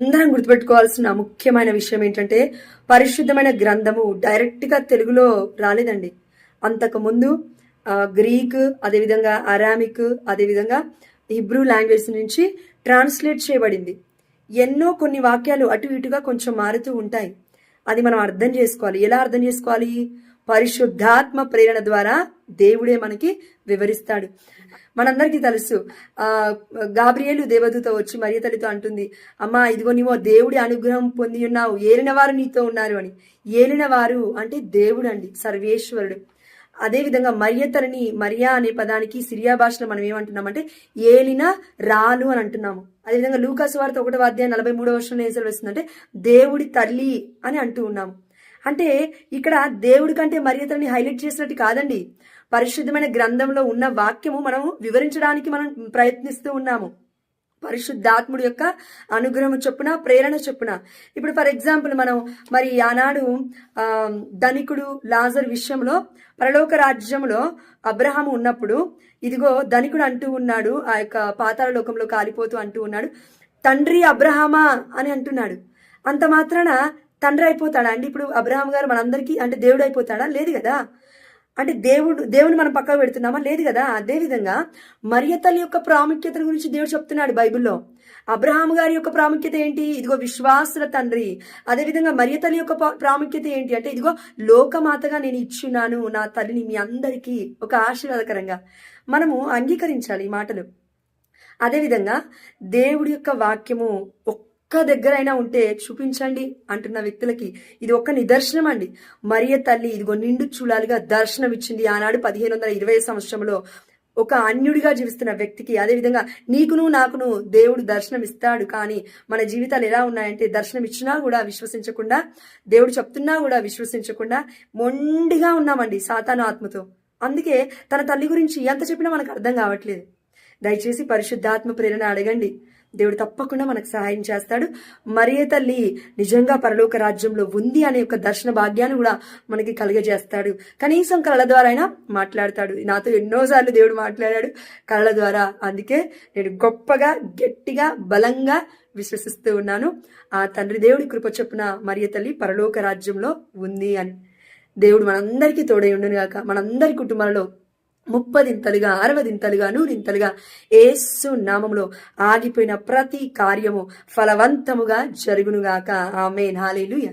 అందరం గుర్తుపెట్టుకోవాల్సిన ముఖ్యమైన విషయం ఏంటంటే పరిశుద్ధమైన గ్రంథము డైరెక్ట్గా తెలుగులో రాలేదండి. అంతకుముందు గ్రీక్ అదేవిధంగా అరామిక్ అదేవిధంగా హిబ్రూ లాంగ్వేజ్ నుంచి ట్రాన్స్లేట్ చేయబడింది. ఎన్నో కొన్ని వాక్యాలు అటు ఇటుగా కొంచెం మారుతూ ఉంటాయి. అది మనం అర్థం చేసుకోవాలి. ఎలా అర్థం చేసుకోవాలి? పరిశుద్ధాత్మ ప్రేరణ ద్వారా దేవుడే మనకి వివరిస్తాడు. మనందరికీ తెలుసు ఆ గాబ్రియేలు దేవదూత వచ్చి మరియ తల్లితో అంటుంది అమ్మా ఇదిగో నీవో దేవుడి అనుగ్రహం పొంది ఉన్నావు ఏలిన వారు నీతో ఉన్నారు అని. ఏలిన వారు అంటే దేవుడు అండి సర్వేశ్వరుడు. అదేవిధంగా మరియతలని మరియా అనే పదానికి సిరియా భాషలో మనం ఏమంటున్నామంటే ఏలిన రాలు అని అంటున్నాము. అదేవిధంగా లూకాసు వార్త ఒకటో అధ్యాయం నలభై మూడో వర్షంలో ఏం సెలవిస్తుందంటే దేవుడి తల్లి అని అంటూ ఉన్నాము. అంటే ఇక్కడ దేవుడి కంటే మర్యాదని హైలైట్ చేసినట్టు కాదండి. పరిశుద్ధమైన గ్రంథంలో ఉన్న వాక్యము మనం వివరించడానికి మనం ప్రయత్నిస్తూ ఉన్నాము. పరిశుద్ధాత్ముడు యొక్క అనుగ్రహం చొప్పున ప్రేరణ చొప్పున. ఇప్పుడు ఫర్ ఎగ్జాంపుల్ మనం మరి ఆనాడు ధనికుడు లాజర్ విషయంలో పరలోక రాజ్యంలో అబ్రహాము ఉన్నప్పుడు ఇదిగో ధనికుడు అంటూ ఉన్నాడు ఆ యొక్క పాతాల లోకంలో కాలిపోతూ అంటూ ఉన్నాడు తండ్రి అబ్రహామా? అని అంటున్నాడు. అంత మాత్రాన తండ్రి అయిపోతాడా అండి ఇప్పుడు అబ్రహాం గారు మనందరికీ అంటే దేవుడు అయిపోతాడా లేదు కదా. అంటే దేవుడు దేవుని మనం పక్కకు పెడుతున్నామా? లేదు కదా. అదేవిధంగా మరియ తల్లి యొక్క ప్రాముఖ్యత గురించి దేవుడు చెప్తున్నాడు బైబిల్లో. అబ్రహాం గారి యొక్క ప్రాముఖ్యత ఏంటి? ఇదిగో విశ్వాసుల తండ్రి. అదేవిధంగా మరియ తల్లి యొక్క ప్రాముఖ్యత ఏంటి? అంటే ఇదిగో లోకమాతగా నేను ఇచ్చున్నాను నా తల్లిని మీ అందరికీ ఒక ఆశీర్వాదకరంగా. మనము అంగీకరించాలి ఈ మాటలు. అదేవిధంగా దేవుడి యొక్క వాక్యము ఒక్క దగ్గరైనా ఉంటే చూపించండి అంటున్న వ్యక్తులకి. ఇది ఒక్క నిదర్శనం అండి మరియ తల్లి ఇదిగో నిండు చూడాలిగా దర్శనం ఇచ్చింది ఆనాడు పదిహేను వందల ఇరవై సంవత్సరంలో. ఒక అన్యుడిగా జీవిస్తున్న వ్యక్తికి అదేవిధంగా నీకును నాకును దేవుడు దర్శనం ఇస్తాడు కానీ మన జీవితాలు ఎలా ఉన్నాయంటే దర్శనం ఇచ్చినా కూడా విశ్వసించకుండా దేవుడు చెప్తున్నా కూడా విశ్వసించకుండా మొండిగా ఉన్నామండి సాతాను ఆత్మతో. అందుకే తన తల్లి గురించి ఎంత చెప్పినా మనకు అర్థం కావట్లేదు. దయచేసి పరిశుద్ధాత్మ ప్రేరణ అడగండి. దేవుడు తప్పకుండా మనకు సహాయం చేస్తాడు. మరియ తల్లి నిజంగా పరలోక రాజ్యంలో ఉంది అనే ఒక దర్శన భాగ్యాన్ని కూడా మనకి కలుగజేస్తాడు. కనీసం కళల ద్వారా అయినా మాట్లాడతాడు. నాతో ఎన్నోసార్లు దేవుడు మాట్లాడాడు కళల ద్వారా. అందుకే నేను గొప్పగా గట్టిగా బలంగా విశ్వసిస్తూ ఉన్నాను. ఆ తండ్రి దేవుడి కృప చొప్పున మరియ తల్లి పరలోక రాజ్యంలో ఉంది అని. దేవుడు మనందరికీ తోడై ఉండను గాక మనందరి కుటుంబాలలో ముప్పదింతలుగా అరవదింతలుగా నూరింతలుగా ఏసు నామములో ఆగిపోయిన ప్రతి కార్యము ఫలవంతముగా జరుగునుగాక. ఆమె నాలేలుయ